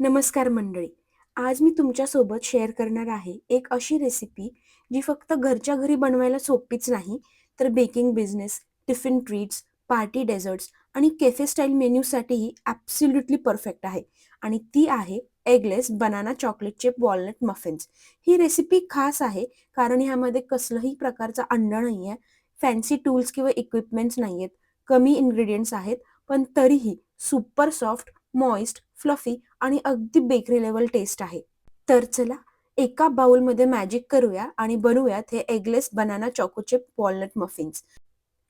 नमस्कार मंडळी. आज मी तुमच्यासोबत शेअर करणार आहे एक अशी रेसिपी जी फक्त घरच्या घरी बनवायला सोपीच नाही तर baking business tiffin treats party desserts आणि कॅफे स्टाईल मेन्यूसाठीही ॲब्सल्युटली परफेक्ट आहे. आणि ती आहे eggless banana chocolate chip walnut muffins ही रेसिपी खास आहे कारण ह्यामध्ये कसलंही प्रकारचा अंड नाही आहे फॅन्सी टूल्स किंवा इक्विपमेंट्स नाही आहेत कमी इन्ग्रेडियंट्स आहेत पण तरीही सुपर सॉफ्ट मॉइस्ट फ्लफी आणि अगदी बेकरी लेवल टेस्ट आहे. तर चला एका बाउलमध्ये मॅजिक करूया आणि बनवूयात हे eggless banana choco chip walnut muffins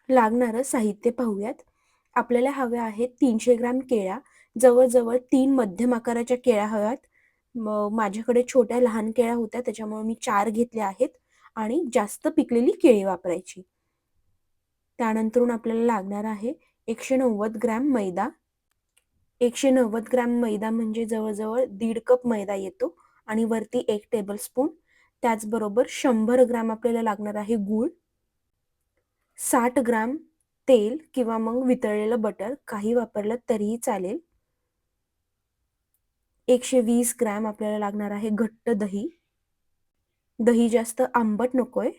लागणारं साहित्य पाहूयात. आपल्याला हव्या आहेत तीनशे ग्रॅम केळ्या. जवळजवळ तीन मध्यम आकाराच्या केळ्या हव्यात. माझ्याकडे छोट्या लहान केळ्या होत्या त्याच्यामुळे मी चार घेतल्या आहेत आणि जास्त पिकलेली केळी वापरायची. त्यानंतरून आपल्याला लागणार आहे एकशे नव्वद ग्रॅम मैदा. एकशे नव्वद ग्रॅम मैदा म्हणजे जवळजवळ दीड कप मैदा येतो आणि वरती एक टेबलस्पून त्याचबरोबर शंभर ग्रॅम आपल्याला लागणार आहे गूळ. साठ ग्रॅम तेल किंवा मग वितळलेलं बटर काही वापरलं तरीही चालेल. एकशे वीस ग्रॅम आपल्याला लागणार आहे घट्ट दही. दही जास्त आंबट नकोय.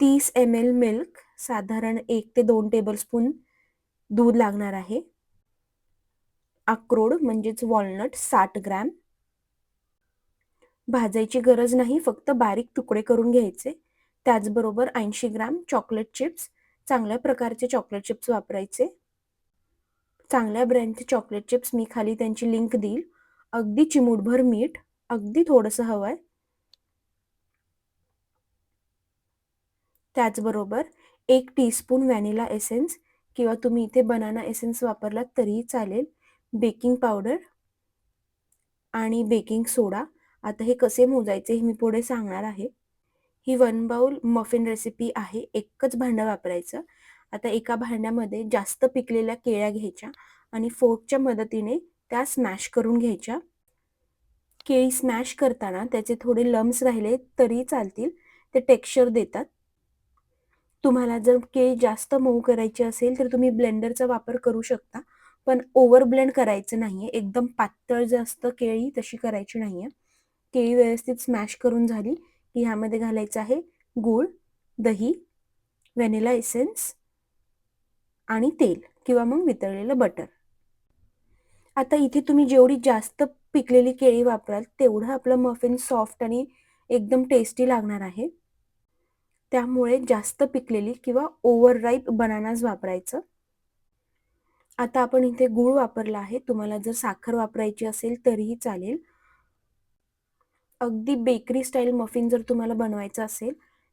तीस एम एल मिल्क साधारण एक ते दोन टेबलस्पून दूध लागणार आहे. अक्रोड म्हणजेच वॉलनट साठ ग्रॅम. भाजायची गरज नाही फक्त बारीक तुकडे करून घ्यायचे. त्याचबरोबर ऐंशी ग्रॅम चॉकलेट चिप्स चांगल्या प्रकारचे चॉकलेट चिप्स वापरायचे. चांगल्या ब्रँडचे चॉकलेट चिप्स मी खाली त्यांची लिंक देईल. अगदी चिमूटभर मीठ अगदी थोडंसं हवं आहे त्याचबरोबर एक टीस्पून व्हॅनिला एसेन्स किंवा तुम्ही इथे बनाना एसेन्स वापरलात तरीही चालेल. बेकिंग पावडर आणि बेकिंग सोडा. आता हे कसे मोजायचे हे मी पुढे सांगणार आहे. ही वन बाउल मफिन रेसिपी आहे. एकच भांडं वापरायचं. आता एका भांड्यामध्ये जास्त पिकलेल्या केळ्या घ्यायच्या आणि फोर्कच्या मदतीने त्या स्मॅश करून घ्यायच्या. केळी स्मॅश करताना त्याचे थोडे लम्स राहिले तरी चालतील. ते टेक्स्चर देतात. तुम्हाला जर केळी जास्त मऊ करायची असेल तर तुम्ही ब्लेंडरचा वापर करू शकता. पण ओव्हर ब्लेंड करायचं नाहीये. एकदम पातळ जास्त केळी तशी करायची नाहीये. केळी व्यवस्थित स्मॅश करून झाली की ह्यामध्ये घालायचं आहे गूळ दही व्हॅनिला एसेन्स आणि तेल किंवा मग वितळलेलं बटर. आता इथे तुम्ही जेवढी जास्त पिकलेली केळी वापराल तेवढं आपलं मफिन सॉफ्ट आणि एकदम टेस्टी लागणार आहे. त्यामुळे जास्त पिकलेली किंवा ओव्हर राईप बनानाज वापरायचं. आता आपण इथे गूळ वापरला आहे. तुम्हाला जर साखर वापरायची असेल तरीही चालेल. अगदी बेकरी स्टाईल मफिन जर तुम्हाला बनवायचं असेल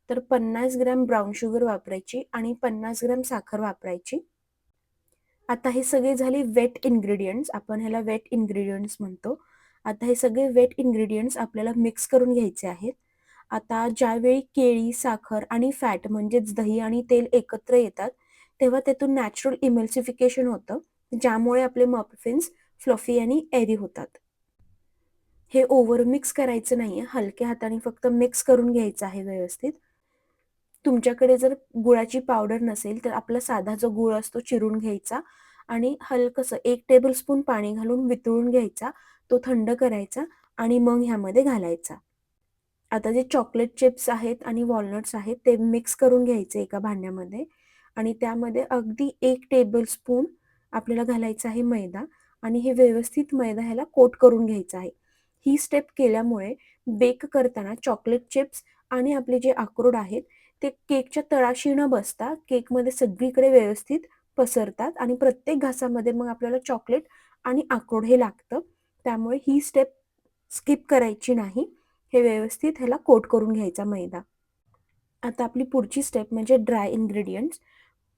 तर पन्नास ग्रॅम ब्राऊन शुगर वापरायची आणि पन्नास ग्रॅम साखर वापरायची. आता हे सगळे झाले वेट इन्ग्रेडियंट्स आपण ह्याला वेट इन्ग्रेडियंट्स म्हणतो. आता हे सगळे वेट इन्ग्रेडियंट्स आपल्याला मिक्स करून घ्यायचे आहेत. आता ज्यावेळी केळी साखर आणि फॅट म्हणजेच दही आणि तेल एकत्र येतात तेव्हा त्यातून नॅचरल इमल्सिफिकेशन होतं ज्यामुळे आपले मफिन्स फ्लफी आणि एरी होतात. हे ओव्हर मिक्स करायचं नाहीये हलक्या हाताने फक्त मिक्स करून घ्यायचं आहे व्यवस्थित. तुमच्याकडे जर गुळाची पावडर नसेल तर आपला साधा जो गुळ असतो चिरून घ्यायचा आणि हलकसं एक टेबल स्पून पाणी घालून वितळून घ्यायचा तो थंड करायचा आणि मग ह्यामध्ये घालायचा. आता जे चॉकलेट चिप्स आहेत आणि वॉलनट्स आहेत ते मिक्स करून घ्यायचे एका भांड्यामध्ये. आणि त्यामध्ये अगदी एक टेबल स्पून आपल्याला घालायचा आहे मैदा आणि हे व्यवस्थित मैदा ह्याला कोट करून घ्यायचा आहे. ही स्टेप केल्यामुळे बेक करताना चॉकलेट चिप्स आणि आपले जे अक्रोड आहेत ते केकच्या तळाशी न बसता केकमध्ये सगळीकडे व्यवस्थित पसरतात आणि प्रत्येक घासामध्ये मग आपल्याला चॉकलेट आणि अक्रोड हे लागतं. त्यामुळे ही स्टेप स्किप करायची नाही. हे व्यवस्थित ह्याला कोट करून घ्यायचा मैदा. आता आपली पुढची स्टेप म्हणजे ड्राय इन्ग्रेडियंट्स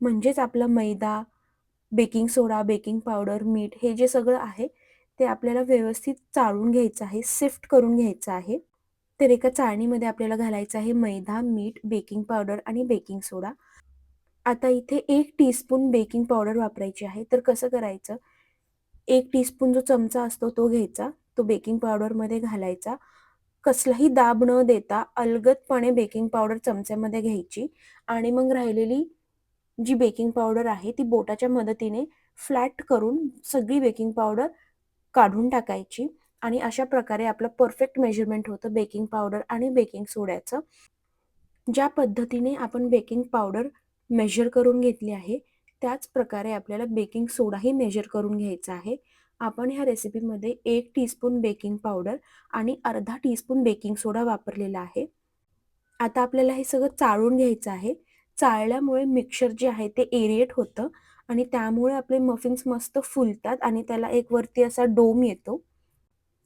म्हणजेच आपला मैदा बेकिंग सोडा बेकिंग पावडर मीठ हे जे सगळं आहे ते आपल्याला व्यवस्थित चाळून घ्यायचं आहे सिफ्ट करून घ्यायचं आहे. तर एका चाळणीमध्ये आपल्याला घालायचं आहे मैदा मीठ बेकिंग पावडर आणि बेकिंग सोडा आता इथे एक टीस्पून बेकिंग पावडर वापरायची आहे. तर कसं करायचं? एक टीस्पून जो चमचा असतो तो घ्यायचा. तो बेकिंग पावडरमध्ये घालायचा. कसलाही दाब न देता अलगदपणे बेकिंग पावडर चमच्यामध्ये घ्यायची. आणि मग राहिलेली जी बेकिंग पावडर आहे ती बोटाच्या मदतीने फ्लॅट करून सगळी बेकिंग पावडर काढून टाकायची. आणि अशा प्रकारे आपलं परफेक्ट मेजरमेंट होतं बेकिंग पावडर आणि बेकिंग सोड्याचं. ज्या पद्धतीने आपण बेकिंग पावडर मेजर करून घेतली आहे त्याच प्रकारे आपल्याला बेकिंग सोडाही मेजर करून घ्यायचा आहे. आपण ह्या रेसिपीमध्ये एक टीस्पून बेकिंग पावडर आणि अर्धा टीस्पून बेकिंग सोडा वापरलेला आहे. आता आपल्याला हे सगळं चाळून घ्यायचं आहे. चाळल्यामुळे मिक्सर जे आहे ते एरिएट होतं. आणि त्यामुळे आपले मफिन्स मस्त फुलतात आणि त्याला एक वरती असा डोम येतो.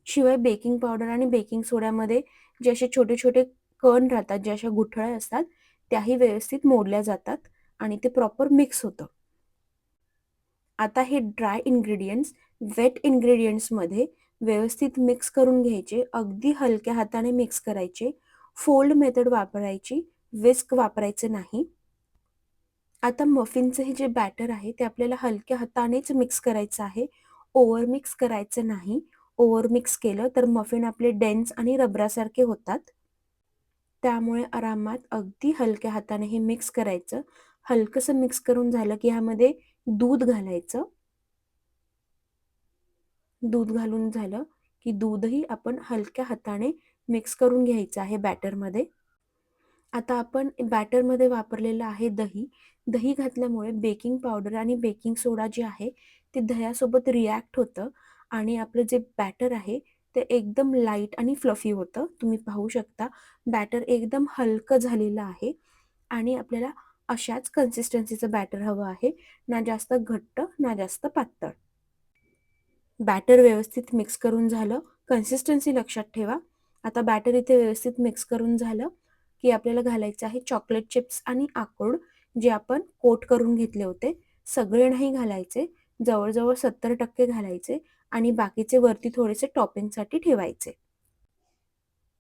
शिवाय बेकिंग पावडर आणि बेकिंग सोड्यामध्ये जे असे छोटे छोटे कण राहतात ज्या अशा गुठळ्या असतात त्याही व्यवस्थित मोडल्या जातात आणि ते प्रॉपर मिक्स होतं. आता हे ड्राय इन्ग्रेडियंट्स वेट इन्ग्रेडियंट्समध्ये व्यवस्थित मिक्स करून घ्यायचे अगदी हलक्या हाताने मिक्स करायचे. फोल्ड मेथड वापरायची विस्क वापरायचे नाही. आता मफिनचं हे जे बॅटर आहे ते आपल्याला हलक्या हातानेच मिक्स करायचं आहे. ओव्हर मिक्स करायचं नाही. ओव्हर मिक्स केलं तर मफिन आपले डेन्स आणि रबरासारखे होतात. त्यामुळे आरामात अगदी हलक्या हाताने हे मिक्स करायचं. हलकंसं मिक्स करून झालं की ह्यामध्ये दूध घालायचं. दूध घालून झालं की दूधही आपण हलक्या हाताने मिक्स करून घ्यायचं आहे बॅटरमध्ये आता आपण बॅटरमध्ये वापरलेलं आहे दही. दही घातल्यामुळे बेकिंग पावडर आणि बेकिंग सोडा जे आहे ते दह्यासोबत रिॲक्ट होतं आणि आपलं जे बॅटर आहे ते एकदम लाइट आणि फ्लफी होतं. तुम्ही पाहू शकता बॅटर एकदम हलकं झालेलं आहे आणि आपल्याला अशाच कन्सिस्टन्सीचं बॅटर हवं आहे. ना जास्त घट्ट ना जास्त पातळ. बॅटर व्यवस्थित मिक्स करून झालं. कन्सिस्टन्सी लक्षात ठेवा. आता बॅटर इथे व्यवस्थित मिक्स करून झालं. की आपल्याला घालायचं आहे चॉकलेट चिप्स आणि आकोड जे आपण कोट करून घेतले होते. सगळे नाही घालायचे जवळजवळ सत्तर टक्के घालायचे आणि बाकीचे वरती थोडेसे टॉपिंगसाठी ठेवायचे.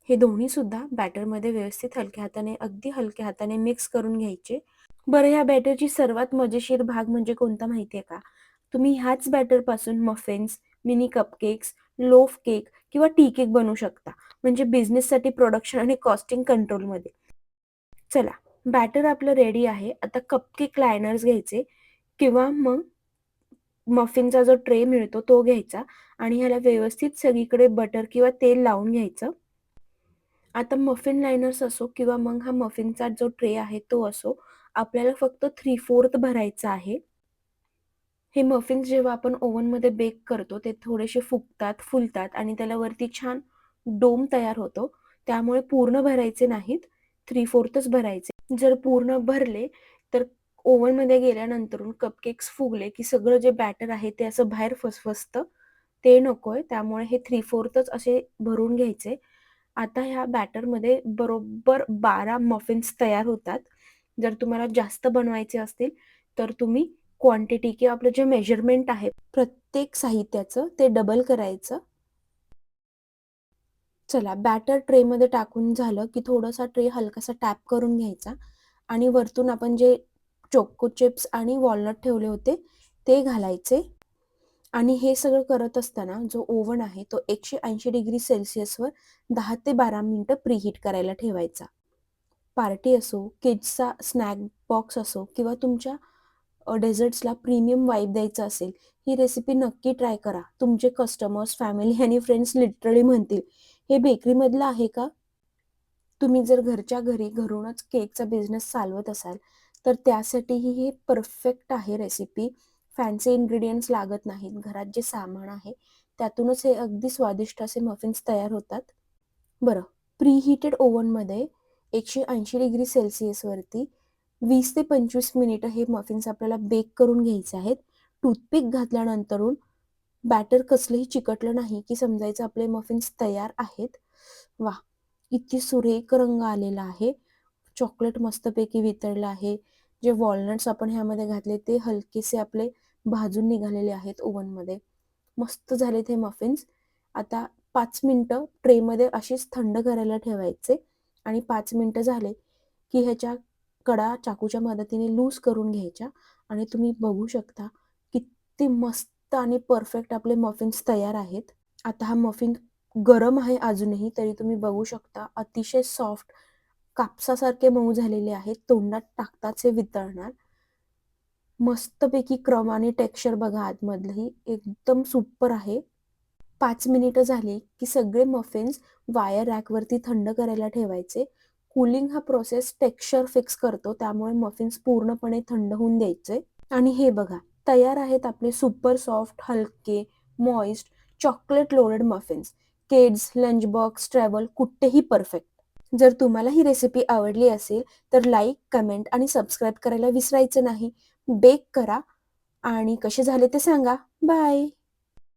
हे दोन्ही सुद्धा बॅटरमध्ये व्यवस्थित हलक्या हाताने अगदी हलक्या हाताने मिक्स करून घ्यायचे. बरं ह्या बॅटरची सर्वात मजेशीर भाग म्हणजे कोणता माहिती आहे का? तुम्ही ह्याच बॅटरपासून muffins mini cupcakes loaf cake किंवा टी केक बनवू शकता. म्हणजे बिझनेससाठी प्रोडक्शन आणि कॉस्टिंग कंट्रोलमध्ये चला बॅटर आपलं रेडी आहे. आता कपकेक लायनर्स घ्यायचे किंवा मग मफिनचा जो ट्रे मिळतो तो घ्यायचा आणि ह्याला व्यवस्थित सगळीकडे बटर किंवा तेल लावून घ्यायचं. आता मफिन लायनर्स असो किंवा मग हा मफिनचा जो ट्रे आहे तो असो आपल्याला फक्त थ्री फोर्थ भरायचा आहे. हे मफिन्स जेव्हा आपण ओव्हनमध्ये बेक करतो ते थोडेसे फुगतात फुलतात आणि त्याला वरती छान डोम तयार होतो. त्यामुळे पूर्ण भरायचे नाहीत थ्री फोर्थच भरायचे. जर पूर्ण भरले तर ओव्हनमध्ये गेल्यानंतरून कपकेक्स फुगले की सगळं जे बॅटर आहे ते असं बाहेर फसफसतं. ते नकोय त्यामुळे हे थ्री फोर्थच असे भरून घ्यायचे. आता ह्या बॅटरमध्ये बरोबर बारा मफिन्स तयार होतात. जर तुम्हाला जास्त बनवायचे असतील तर तुम्ही क्वांटिटी किंवा आपलं जे मेजरमेंट आहे प्रत्येक साहित्याचं ते डबल करायचं. चला बॅटर ट्रेमध्ये टाकून झालं की थोडासा ट्रे हलकासा टॅप करून घ्यायचा आणि वरतून आपण जे चोको चिप्स आणि वॉलनट ठेवले होते ते घालायचे. आणि हे सगळं करत असताना जो ओव्हन आहे तो एकशे ऐंशी डिग्री सेल्सिअसवर दहा ते बारा मिनटं प्रीहीट करायला ठेवायचा. पार्टी असो किड्सचा स्नॅक बॉक्स असो किंवा तुमच्या डेझर्ट्सला प्रीमियम वाईब द्यायचं असेल ही रेसिपी नक्की ट्राय करा. तुमचे कस्टमर्स फॅमिली आणि फ्रेंड्स लिटरली म्हणतील हे बेकरीमधलं आहे का? तुम्ही जर घरच्या घरी घरूनच केकचा बिझनेस चालवत असाल तर त्यासाठीही हे परफेक्ट आहे रेसिपी फॅन्सी इन्ग्रेडियंट्स लागत नाहीत. घरात जे सामान आहे त्यातूनच हे अगदी स्वादिष्ट असे मफिन्स तयार होतात. बरं प्रीहीटेड ओव्हनमध्ये एकशे ऐंशी डिग्री सेल्सिअसवरती वीस ते पंचवीस मिनिटं हे मफिन्स आपल्याला बेक करून घ्यायचे आहेत. टूथपिक घातल्यानंतरून बॅटर कसलंही चिकटलं नाही की समजायचं आपले मफिन्स तयार आहेत. वा किती सुरेख रंग आलेला आहे. चॉकलेट मस्तपैकी वितळलं आहे. जे वॉलनट्स आपण ह्यामध्ये घातले ते हलकेसे आपले भाजून निघालेले आहेत ओव्हनमध्ये मस्त झाले ते मफिन्स आता पाच मिनटं ट्रेमध्ये अशीच थंड करायला ठेवायचे आणि पाच मिनटं झाले की ह्याच्या कडा चाकूच्या मदतीने लूज करून घ्यायच्या आणि तुम्ही बघू शकता किती मस्त मस्त आणि परफेक्ट आपले मफिन्स तयार आहेत. आता हा मफिन गरम आहे अजूनही तरी तुम्ही बघू शकता अतिशय सॉफ्ट कापसासारखे मऊ झालेले आहेत. तोंडात टाकताच हे वितळणार. मस्तपैकी क्रम आणि टेक्स्चर बघा आतमधलंही. एकदम सुपर आहे. पाच मिनिटं झाली की सगळे मफिन्स वायर रॅकवरती थंड करायला ठेवायचे. कूलिंग हा प्रोसेस टेक्स्चर फिक्स करतो त्यामुळे मफिन्स पूर्णपणे थंड होऊन द्यायचे. आणि हे बघा तयार आहेत आपले सुपर सॉफ्ट हलके moist chocolate loaded muffins kids lunch box travel कुठेही परफेक्ट जर तुम्हाला ही रेसिपी आवडली असेल तर लाईक कमेंट आणि सबस्क्राईब करायला विसरायचं नाही. बेक करा आणि कसे झाले ते सांगा. बाय